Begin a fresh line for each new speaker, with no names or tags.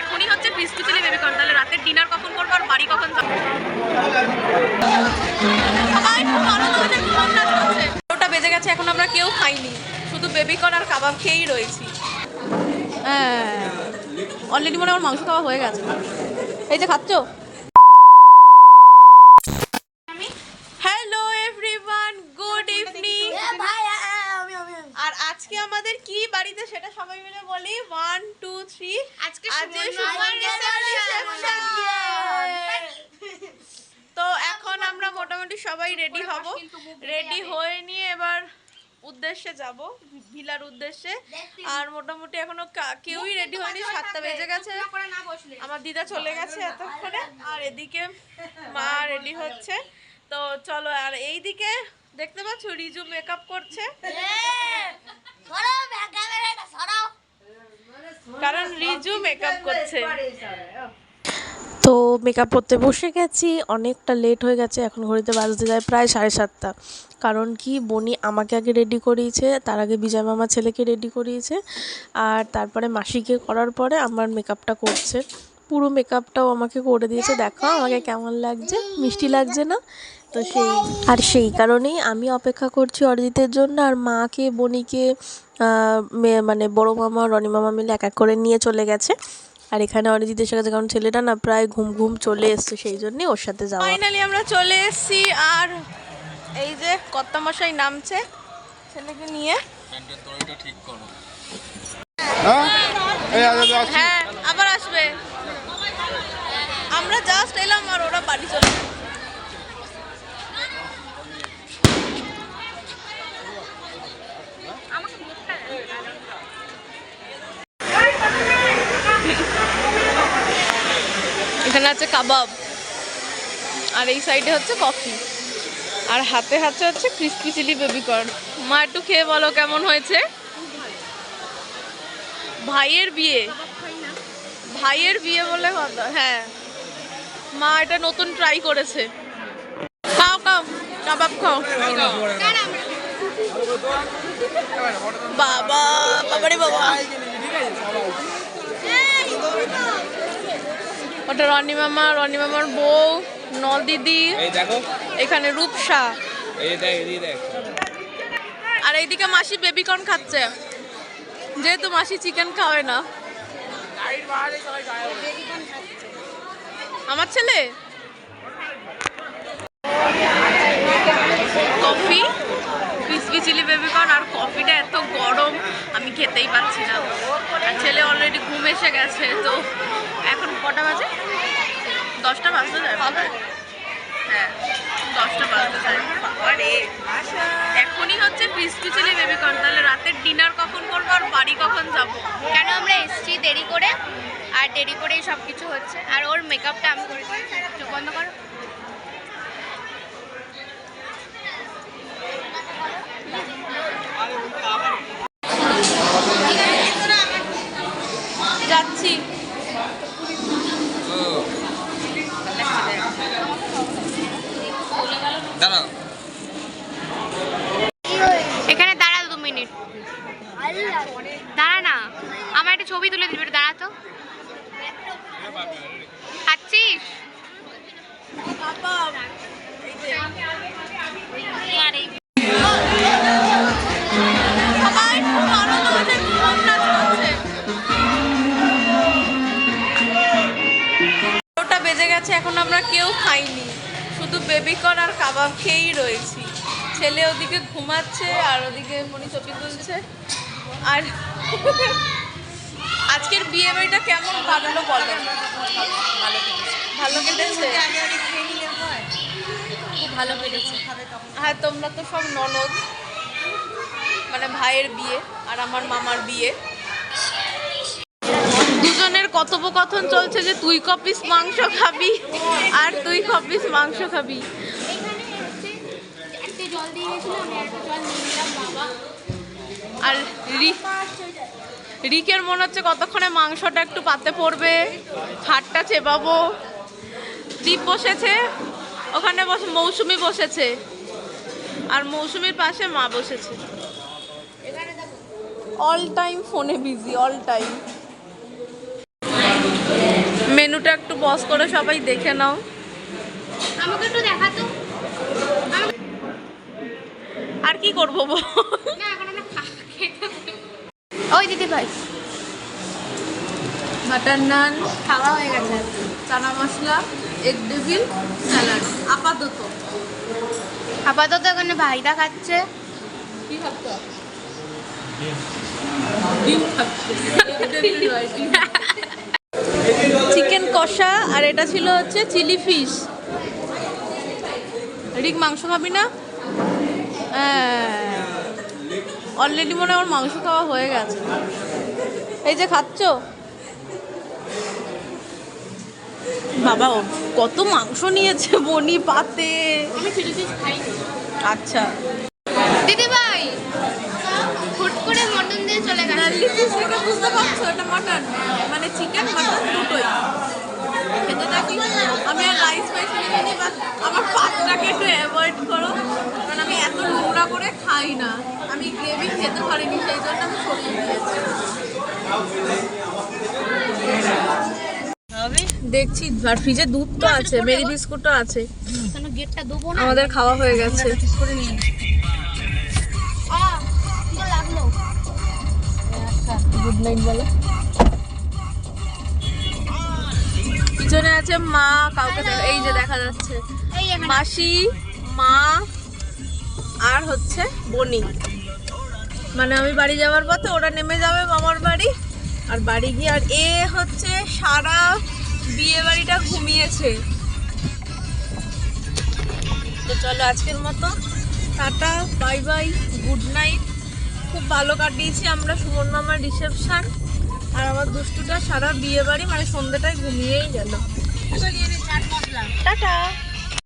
এখনই হচ্ছে পিসকুচিলি baby corn তাহলে রাতের ডিনার কখন করব বাড়ি কখন। ওটা বেজে গেছে, এখন আমরা কেউ খাইনি। শুধু বেবি কর্ন আর কাবাব খেয়েই রয়েছি। হ্যাঁ অলরেডি মনে আমার মাংস খাওয়া হয়ে গেছে। এই যে খাচ্ছ? আর আজকে আমাদের কি বাড়িতে সেটা সবাই মিলে বলি? ওয়ান টু থ্রি
আজকে.
তো এখন আমরা মোটামুটি সবাই রেডি হব। রেডি হয়ে নিয়ে এবার উদ্দেশ্যে যাব ভিলার উদ্দেশ্যে। আর মোটামুটি এখনও কা- কেউই রেডি হয়নি সাতটা বেজে গেছে। আমার দিদা চলে গেছে এতক্ষণে। আর এদিকে মা রেডি হচ্ছে। তো চলো আর এইদিকে দেখতে পাচ্ছ, রিজু মেকআপ করছে? কারণ রিজু মেকআপ করছে। তো মেকআপ করতে বসে গেছি, অনেকটা লেট হয়ে গেছে, এখন ঘড়িতে বাজতে যায় প্রায় সাড়ে সাতটা। কারণ কি, বনি আমাকে আগে রেডি করিয়েছে, তার আগে বিজয় মামা ছেলেকে রেডি করিয়েছে, আর তারপরে মাসিকে করার পরে আমার মেকআপটা করছে। পুরো মেকআপটাও আমাকে করে দিয়েছে, দেখো আমাকে কেমন লাগছে, মিষ্টি লাগছে না? তো সেই। আর সেই কারণেই আমি অপেক্ষা করছি অরিজিতের জন্য আর মাকে বনিকে মানে বড় মামা রনি মামা মিলে এক এক করে নিয়ে চলে গেছে। আর এখানে অরিজিতের সাথে কারণ ছেলেটা না প্রায় ঘুম ঘুম চলে এসছে সেই জন্যে ওর সাথে যাওয়া। ফাইনালি আমরা চলে এসেছি আর এই যে কর্তামশাই নামছে ছেলেকে নিয়ে।
ঠিক করো
হ্যাঁ
হ্যাঁ আবার আসবে। আমরা জাস্ট এলাম আর ওরা বাড়ি চলে আছে কাবাব। আর এই সাইডে হচ্ছে কফি আর হাতে হাতে হচ্ছে ক্রিস্পি চিলি বেবি কর্ন মা, একটু খেয়ে বলো কেমন হয়েছে? ভাইয়ের বিয়ে। ভাইয়ের বিয়ে বলে কথা হ্যাঁ। মা, এটা নতুন ট্রাই করেছে। খাও খাও। কাবাব খাও। বাবা, বাবারে বাবা। ওটা রনি মামা রনি মামার বউ নল দিদি। এখানে রূপসা। আর এইদিকে মাসি বেবিকর্ন খাচ্ছে। যেহেতু মাসি চিকেন খাওয়ায় না। আমার ছেলে? Coffee crispy chilli baby corn আর কফিটা এত গরম। খেতেই পাচ্ছি না। আর ছেলে অলরেডি ঘুম এসে গেছে তো এখন কটা বাজে? দশটা বাজতে যায়। হ্যাঁ দশটা বাজতে যায়। আরে এখনই হচ্ছে ক্রিসপি চিলি বেবিকর্ন তাহলে রাতের ডিনার কখন করব আর বাড়ি কখন যাব?
কেন আমরা এসছি দেরি করে? আর দেরি করেই সব কিছু হচ্ছে। আর ওর মেকআপটা আমি করে বন্ধ করো।
যাচ্ছি।
দাঁড়াও।
এখানে দাঁড়া দু মিনিট। দাঁড়া না আমার একটা ছবি তুলে দিবি দাঁড়া তো। খাচ্ছিস?
খাইনি। শুধু বেবিকর্ন আর কাবাব খেয়েই রয়েছি। ছেলে ওদিকে ঘুমাচ্ছে আর ওদিকে মনি ছবি তুলছে। আর আজকের বিয়ে বাড়িটা কেমন কাটলো বলো? ভালো কেটেছে। খুব ভালো কেটেছে। হ্যাঁ তোমরা তো সব ননদ মানে ভাইয়ের বিয়ে আর আমার মামার বিয়ে। কথোপকথন চলছে যে তুই কপিস মাংস খাবি আর তুই কপিস মাংস খাবি। আর রিকের মনে হচ্ছে কতক্ষণে মাংসটা একটু পাতে পড়বে হাটটা চেবাবো। দীপ বসেছে, ওখানে বসে মৌসুমি বসেছে। আর মৌসুমীর পাশে মা বসেছে। অল টাইম ফোনে বিজি অল টাইম মেনুটা একটু বস করে সবাই দেখে নাও।
আমাকে একটু দেখাতো।
আর কি করব
ওই দিদি ভাই।
বাটার নান
খাওয়া হয়ে গেছে।
Chana masala egg devil salad আপাতত।
আপাতত এখানে ভাইদা খাচ্ছে।
কি খাচ্ছ? ডিম। খাচ্ছে। কষা আর এটা ছিল হচ্ছে চিলি ফিশ। রিক মাংস খাবি না? অলরেডি মনে হয় আমার মাংস খাওয়া হয়ে গেছে। এই যে খাচ্ছ? বাবা কত মাংস নিয়েছে বনি পাতে। আচ্ছা।
দিদি ভাই হুট করে মটন দিয়ে চলে
দেখে বুঝতে পারছ এটা মাটন মানে চিকেন মাটন দুটোই। আমি আর রাইস ফাইস নিয়ে বাট আমার পাতটাকে একটু অ্যাভয়েড করো কারণ আমি এত নোংরা করে খাই না। আমি গ্রেভি খেতে পারিনি সেই জন্য আমি সরিয়ে দিয়েছি দেখছি আর ফ্রিজে দুধ তো আছে মেরি আছে।
কেন গেটটা দেবো
আমাদের খাওয়া হয়ে গেছে।
কি লাগল।
গুড নাইট বলো। পিছনে আছে মা কাউকে এই যে দেখা যাচ্ছে। মাসি মা আর হচ্ছে বনি। মানে আমি বাড়ি যাওয়ার পথে ওরা নেমে যাবে মামার বাড়ি আর বাড়ি গিয়ে আর এ হচ্ছে সারা বিয়ে বাড়িটা ঘুমিয়েছে। তো চলো আজকের মতো। Tata bye bye good night. খুব ভালো কাটিয়েছি আমরা সুমন মামার রিসেপশন। আর আমার দুষ্টুটা সারা বিয়ে বাড়ি মানে সন্ধ্যাটায় ঘুমিয়েই গেল। টাটা